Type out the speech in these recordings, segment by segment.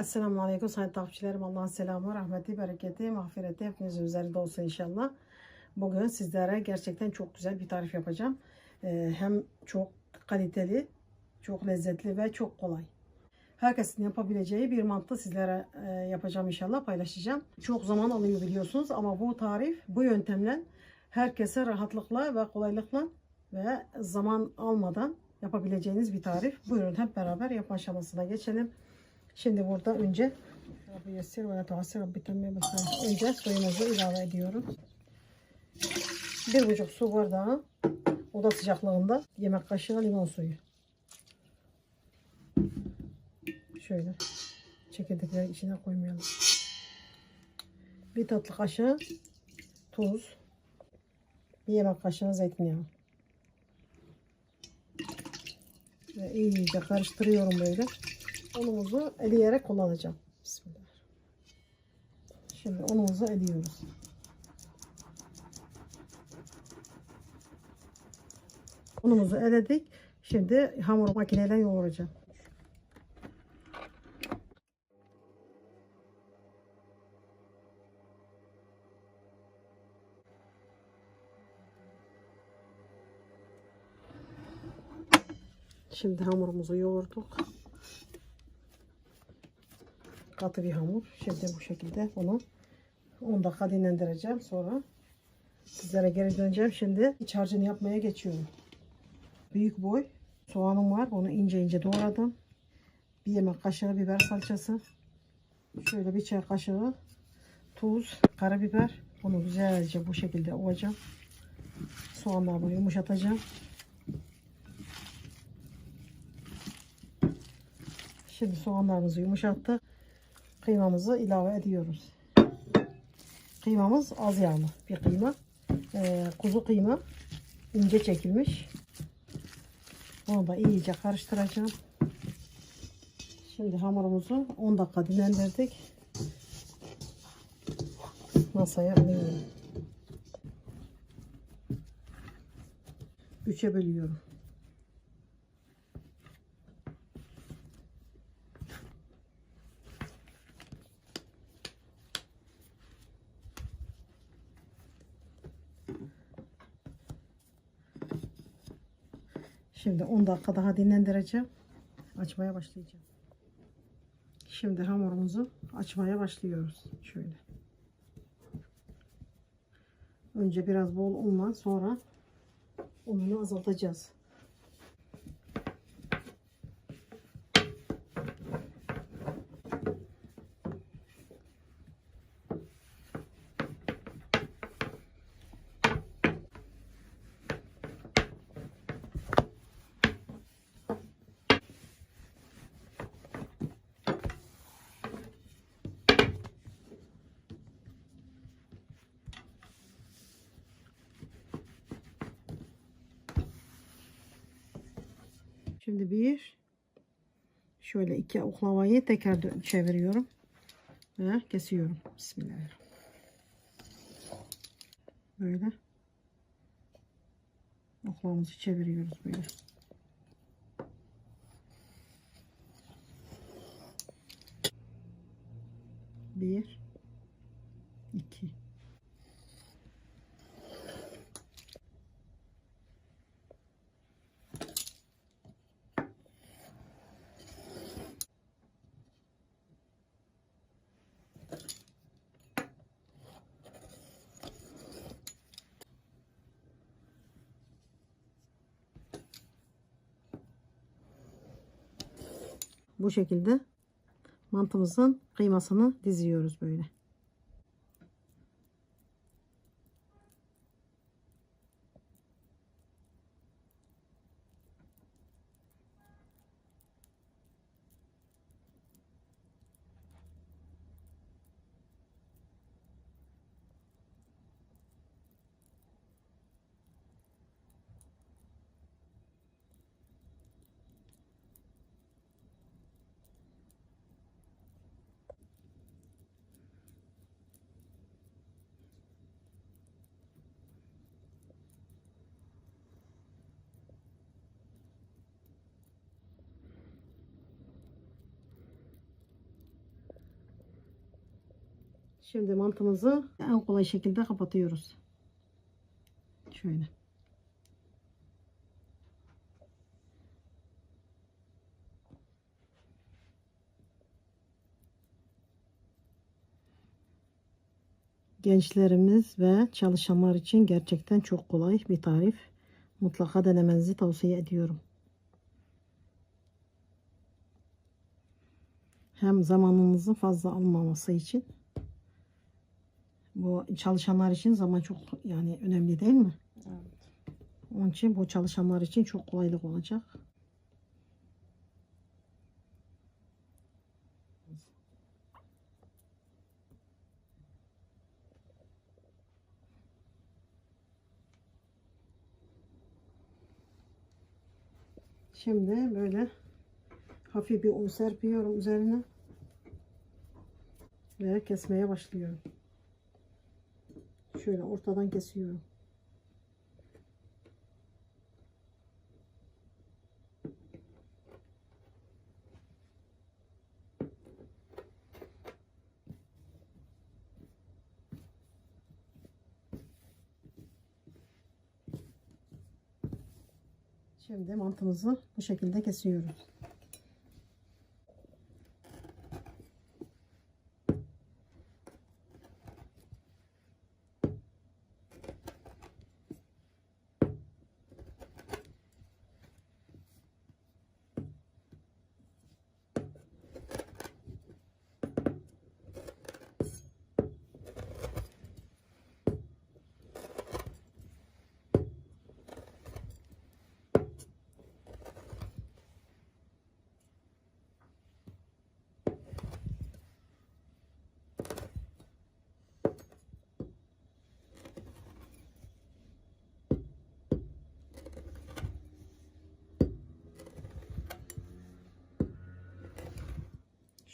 Esselamu Aleyküm sayın takipçilerim. Allah'ın selamı, rahmeti, bereketi, mağfireti hepinizin üzerinde olsun inşallah. Bugün sizlere gerçekten çok güzel bir tarif yapacağım. Ee, hem çok kaliteli, çok lezzetli ve çok kolay. Herkesin yapabileceği bir mantı sizlere e, yapacağım inşallah paylaşacağım. Çok zaman alıyor biliyorsunuz ama bu tarif bu yöntemle herkese rahatlıkla ve kolaylıkla ve zaman almadan yapabileceğiniz bir tarif. Buyurun hep beraber yapma aşamasına geçelim. Şimdi burada önce. Önce suyumuzu ilave ediyorum. Bir buçuk su bardağı oda sıcaklığında yemek kaşığı limon suyu. Şöyle çekirdekleri içine koymayalım. Bir tatlı kaşığı tuz. Bir yemek kaşığı zeytinyağı. Ve iyice karıştırıyorum böyle. Unumuzu eleyerek kullanacağım. Bismillah. Şimdi unumuzu eliyoruz. Unumuzu eledik. Şimdi hamur makineyle yoğuracağım. Şimdi hamurumuzu yoğurduk. Katı bir hamur. Şimdi bu şekilde bunu 10 dakika dinlendireceğim. Sonra sizlere geri döneceğim. Şimdi iç harcını yapmaya geçiyorum. Büyük boy soğanım var. Onu ince ince doğradım. Bir yemek kaşığı biber salçası. Şöyle bir çay kaşığı tuz, karabiber. Onu güzelce bu şekilde ovacağım. Soğanlarını yumuşatacağım. Şimdi soğanlarımızı yumuşattık. Kıymamızı ilave ediyoruz. Kıymamız az yağlı bir kıyma. Ee, kuzu kıyma ince çekilmiş. Bunu da iyice karıştıracağım. Şimdi hamurumuzu 10 dakika dinlendirdik. Masaya alıyorum. Üçe bölüyorum. Şimdi 10 dakika daha dinlendireceğim. Açmaya başlayacağım. Şimdi hamurumuzu açmaya başlıyoruz. Şöyle. Önce biraz bol unla sonra ununu azaltacağız. Şimdi bir şöyle iki oklavayı tekrar çeviriyorum ve kesiyorum. Bismillahirrahmanirrahim. Böyle oklavamızı çeviriyoruz böyle. Bir, iki. Bu şekilde mantımızın kıymasını diziyoruz böyle. Şimdi mantımızı en kolay şekilde kapatıyoruz. Şöyle. Gençlerimiz ve çalışanlar için gerçekten çok kolay bir tarif. Mutlaka denemenizi tavsiye ediyorum. Hem zamanınızı fazla almaması için. Bu çalışanlar için zaman çok yani önemli değil mi? Evet. Onun için bu çalışanlar için çok kolaylık olacak. Şimdi böyle hafif bir un serpiyorum üzerine ve kesmeye başlıyorum. Şöyle ortadan kesiyorum. Şimdi mantımızı bu şekilde kesiyoruz.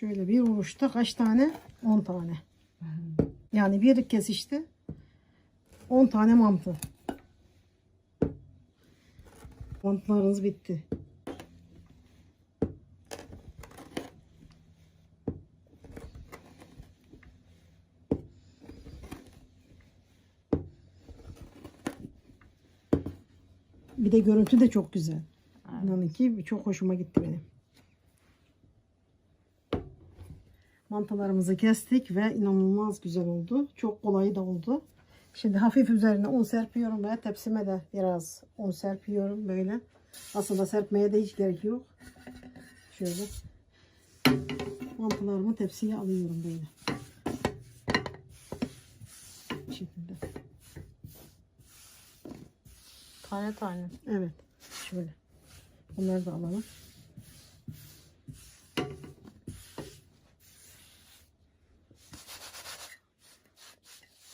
Şöyle bir vuruşta kaç tane? 10 tane. Yani bir kesişte 10 tane mantı. Mantılarınız bitti. Bir de görüntü de çok güzel. İnanın ki çok hoşuma gitti benim. Mantalarımızı kestik ve inanılmaz güzel oldu. Çok kolay da oldu. Şimdi hafif üzerine un serpiyorum ve tepsime de biraz un serpiyorum böyle. Aslında serpmeye de hiç gerek yok. Şöyle. Mantılarımı tepsiye alıyorum böyle. Bu şekilde. Tane tane. Evet. Şöyle. Bunları da alalım.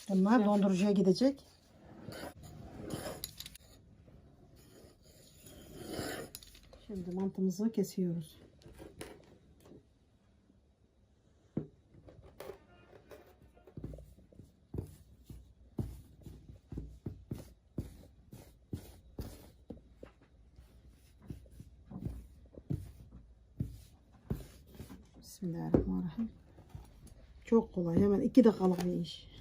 Bunlar dondurucuya gidecek. Şimdi mantımızı kesiyoruz. Bismillahirrahmanirrahim. Çok kolay. Hemen iki dakikalık bir iş.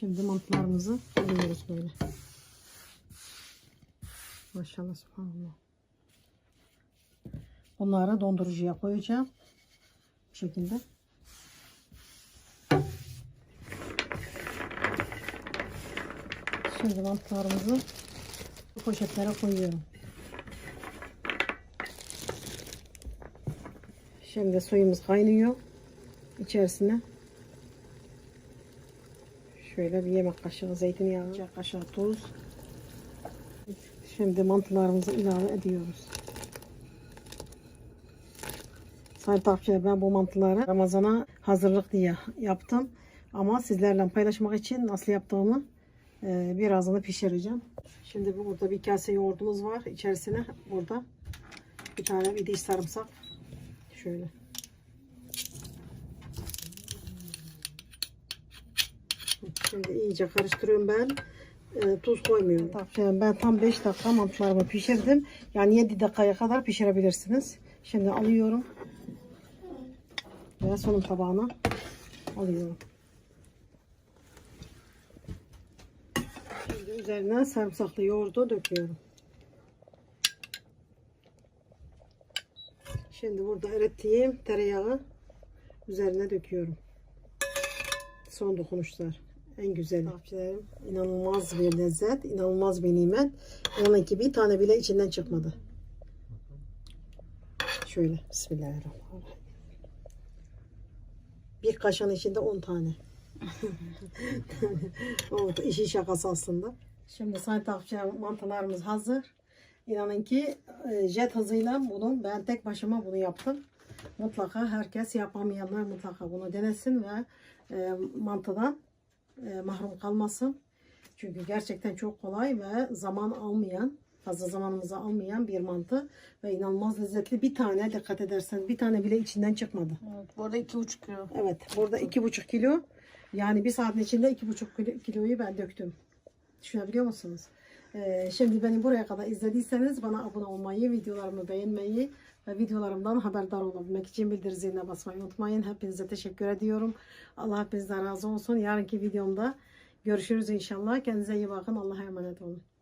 Şimdi mantılarımızı koyuyoruz böyle. Maşallah subhanallah. Bunları dondurucuya koyacağım. Bu şekilde. Şimdi mantılarımızı bu poşetlere koyuyorum. Şimdi suyumuz kaynıyor. İçerisine şöyle bir yemek kaşığı zeytinyağı, bir kaşığı tuz. Şimdi mantılarımızı ilave ediyoruz. Sayın takipçiler ben bu mantıları Ramazan'a hazırlık diye yaptım. Ama sizlerle paylaşmak için nasıl yaptığımı e, birazını pişireceğim. Şimdi burada bir kase yoğurdumuz var. İçerisine burada bir tane bir diş sarımsak. Şöyle. Şimdi iyice karıştırıyorum ben. E, tuz koymuyorum. Takipçilerim ben tam 5 dakika mantılarımı pişirdim. Yani 7 dakikaya kadar pişirebilirsiniz. Şimdi alıyorum. Ve sonun tabağına alıyorum. Şimdi üzerine sarımsaklı yoğurdu döküyorum. Şimdi burada erittiğim tereyağı üzerine döküyorum. Son dokunuşlar. En güzeli. Takipçilerim inanılmaz bir lezzet, inanılmaz bir nimet. İnanın ki bir tane bile içinden çıkmadı. Şöyle. Bismillahirrahmanirrahim. Bir kaşığın içinde 10 tane. o işin şakası aslında. Şimdi sayın takipçilerim mantılarımız hazır. İnanın ki e, jet hızıyla bunu ben tek başıma bunu yaptım. Mutlaka herkes yapamayanlar mutlaka bunu denesin ve e, mantıdan e, mahrum kalmasın. Çünkü gerçekten çok kolay ve zaman almayan, fazla zamanımızı almayan bir mantı ve inanılmaz lezzetli. Bir tane dikkat edersen bir tane bile içinden çıkmadı. Evet, bu arada iki buçuk kilo. Evet burada iki buçuk kilo yani bir saatin içinde iki buçuk kilo- kiloyu ben döktüm. Düşünebiliyor musunuz? Ee, şimdi beni buraya kadar izlediyseniz bana abone olmayı, videolarımı beğenmeyi ve videolarımdan haberdar olabilmek için ziline basmayı unutmayın. Hepinize teşekkür ediyorum. Allah hepinizden razı olsun. Yarınki videomda görüşürüz inşallah. Kendinize iyi bakın. Allah'a emanet olun.